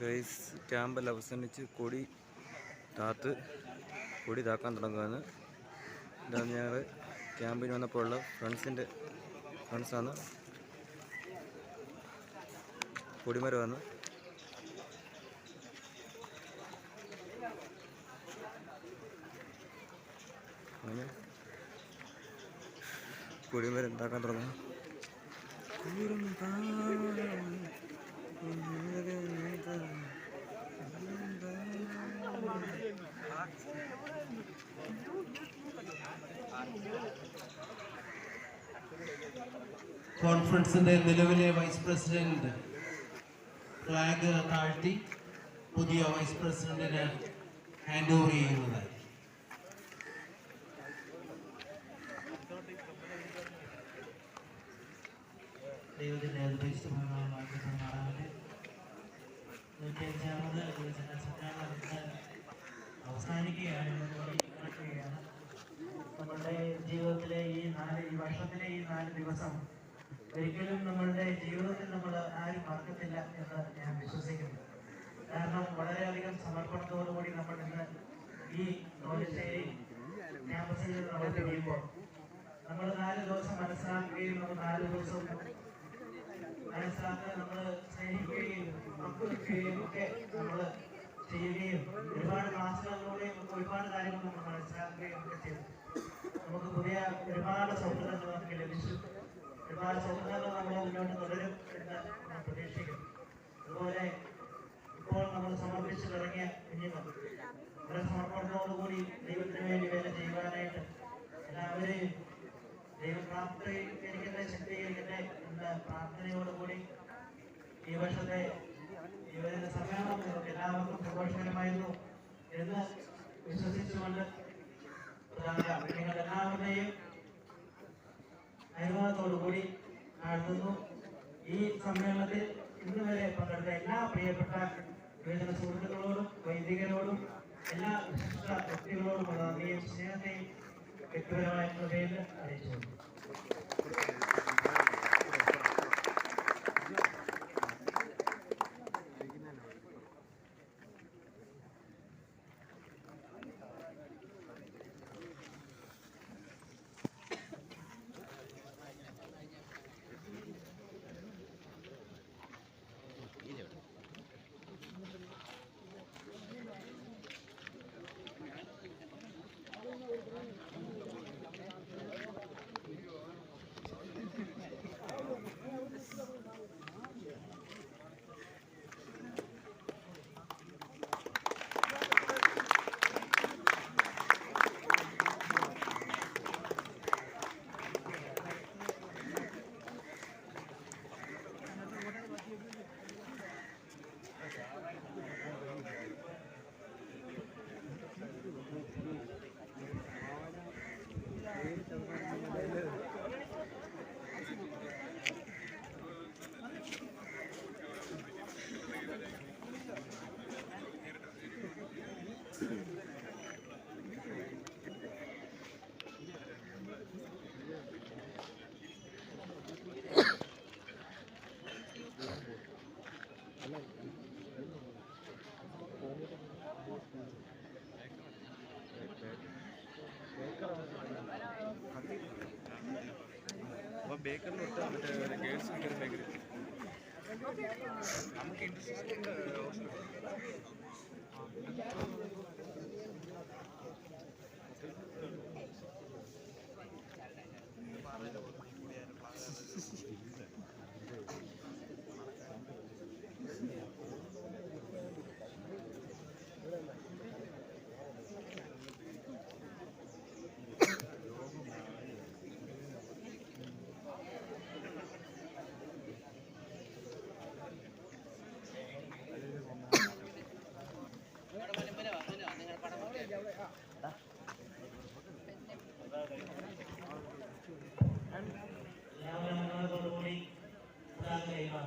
Guys ക്യാമ്പെല്ലാം അവസാനിച്ച് കൊടി താത്ത് കൊടി താക്കാൻ തുടങ്ങുകയാണ്. ഇതാണ് ഞങ്ങൾ ക്യാമ്പിന് വന്നപ്പോൾ ഉള്ള ഫ്രണ്ട്സിന്റെ ഫ്രണ്ട്സാണ് കൊടിമരമാണ് അങ്ങനെ കൊടിമരം ഉണ്ടാക്കാൻ തുടങ്ങുന്നു. കോൺഫറൻസിന്റെ നിലവിലെ വൈസ് പ്രസിഡന്റ് ഫ്ലാഗ് താഴ്ത്തി പുതിയ വൈസ് പ്രസിഡന്റിന് ഹാൻഡ് ഓവർ ചെയ്യുന്നത്. ദൈവത്തിന്റെ അതിപരിശുദ്ധമായ വാക്യത്തിൽ മാറാതെ നൂറ്റിയഞ്ചാമത് യുവജന സമ്മേളനം അവസാനിക്കുകയാണ്. നമ്മളുടെ ജീവിതത്തിലെ ഈ നാല് ഈ വർഷത്തിലെ ഈ നാല് ദിവസം ഒരിക്കലും നമ്മളുടെ ജീവിതത്തിൽ നമ്മൾ ആരും മറക്കത്തില്ല എന്ന് ഞാൻ വിശ്വസിക്കുന്നു. കാരണം വളരെയധികം സമർപ്പണത്തോടുകൂടി നമ്മൾ ഇന്ന് ഈ തോലശ്ശേരി ക്യാമ്പസിൽ നമ്മൾ ചെയ്യുമ്പോൾ നമ്മൾ നാല് ദിവസം മനസ്സിലാക്കുകയും നമ്മൾ നാല് ദിവസം മനസ്സിലാക്കാൻ നമ്മൾ സ്നേഹിക്കുകയും പങ്കുവെക്കുകയും ഒക്കെ നമ്മൾ ചെയ്യുകയും ഒരുപാട് ക്ലാസ്സുകളിലൂടെയും നമുക്ക് ഒരുപാട് കാര്യങ്ങൾ നമ്മൾ മനസ്സിലാക്കുകയും ഒക്കെ ചെയ്തു. നമുക്ക് പുതിയ ഒരുപാട് സൗഹൃദങ്ങൾ നമുക്ക് ലഭിച്ചു. ഒരുപാട് സൗഹൃദങ്ങൾ നമ്മൾ മുന്നോട്ട് തുടരും എന്ന് പ്രതീക്ഷിക്കുന്നു. അതുപോലെ ഇപ്പോൾ നമ്മൾ സമർപ്പിച്ചു തുടങ്ങിയ കുഞ്ഞുങ്ങൾ നമ്മുടെ സമർപ്പണത്തോടുകൂടി ദൈവത്തിന് വേണ്ടി വേല ചെയ്യുവാനായിട്ട് എല്ലാവരെയും ദൈവപ്രാപ്തീകരിക്കട്ടെ ശക്തീകരിക്കട്ടെ എന്ന പ്രാർത്ഥനയോടുകൂടി ഈ വർഷത്തെ യുവജന സമ്മേളനം നിങ്ങൾക്ക് എല്ലാവർക്കും സന്തോഷകരമായിരുന്നു സമ്മേളനത്തിൽ ഇന്ന് വരെ പങ്കെടുത്ത എല്ലാ പ്രിയപ്പെട്ട യുവജന സുഹൃത്തുക്കളോടും വൈദികരോടും എല്ലാ വിശിഷ്ട വ്യക്തികളോടുമുള്ള നന്ദിയും സ്നേഹത്തെയും വ്യക്തിപരമായിട്ടുള്ള അറിയിച്ചു ನಾವು ಮತ್ತೆ ನೋಡ್ತಾ ಗೇಟ್ಸ್ ಗೈಡ್ಸ್ ಬೇಕ್ರಿ? ನಮಗೆ ಇಂಟ್ರೆಸ್ಟ್ रहेगा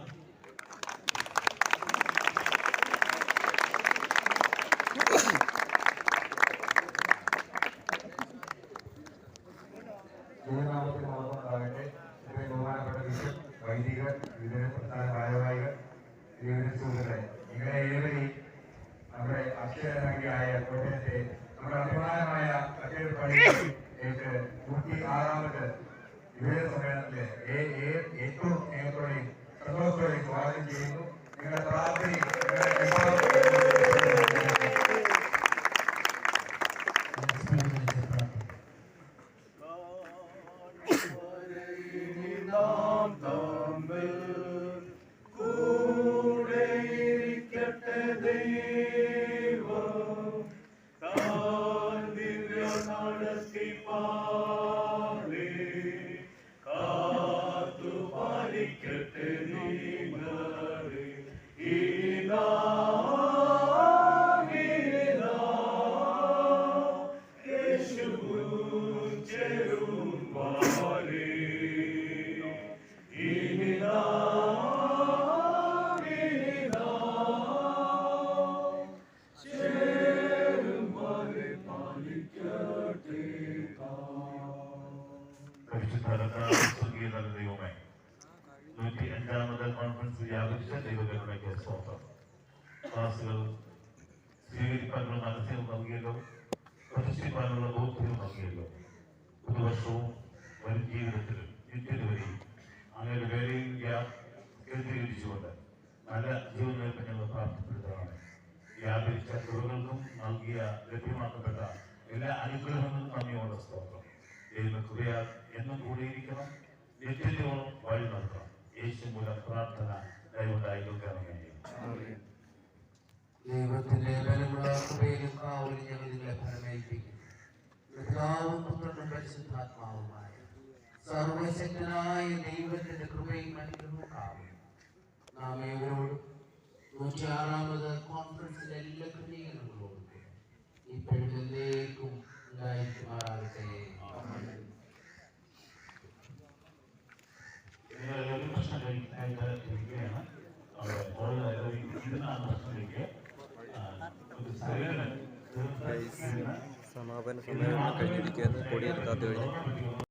വൈദികർ ഇതിന് പ്രായവാഹികർ ഇതിന് സുഹൃത്തുക്കളെ നിങ്ങളെ ഏവരെയും നമ്മുടെ അക്ഷരസംഖ്യയായ കോട്ടയത്തെ നമ്മുടെ അഭിമാനമായ കട്ടിൽ പള്ളി വ്യാപിച്ച ദൈവകരുണയ്ക്ക് സ്തോത്രം. ക്ലാസുകൾ സ്വീകരിക്കാനുള്ള മനസ്സിനും നൽകിയല്ലോ. പ്രതിഷ്ഠിക്കാനുള്ള ബോധ്യവും നൽകിയല്ലോ. പുതുവർഷവും വരും ജീവിതത്തിലും നിത്യതവരെയും അങ്ങനെ വേലയും കേന്ദ്രീകരിച്ചുകൊണ്ട് നല്ല ജീവനിലേക്ക് ഞങ്ങൾ പ്രാർത്ഥിപ്പെടുന്നതാണ് വ്യാപരിച്ച തുറകൾക്കും നൽകിയ ലഭ്യമാക്കപ്പെട്ട എല്ലാ അനുഗ്രഹങ്ങളും നന്ദിയോടെ സ്തോത്രം. ദൈവ കൃപയാൽ എന്നും കൂടിയിരിക്കണം നിത്യതയോളം വഴി നൽകണം യേശു മൂലം പ്രാർത്ഥന നൽകണമേ ദൈവത്തിന്റെ ബലമുള്ള സർവശക്തനായ ദൈവത്തിന്റെ കൃപയും അനുഗ്രഹവും കാവലും. നാം എല്ലാ ക്രമീകരണങ്ങളോടും ഇപ്പോഴും എന്തേക്കും ഉണ്ടായിരിക്കുമാറാകട്ടെ. സമാപന സമ്മേളനം കഴിഞ്ഞിരിക്കുകയെന്ന് കൊടിയെടുക്കാത്ത കഴിഞ്ഞു.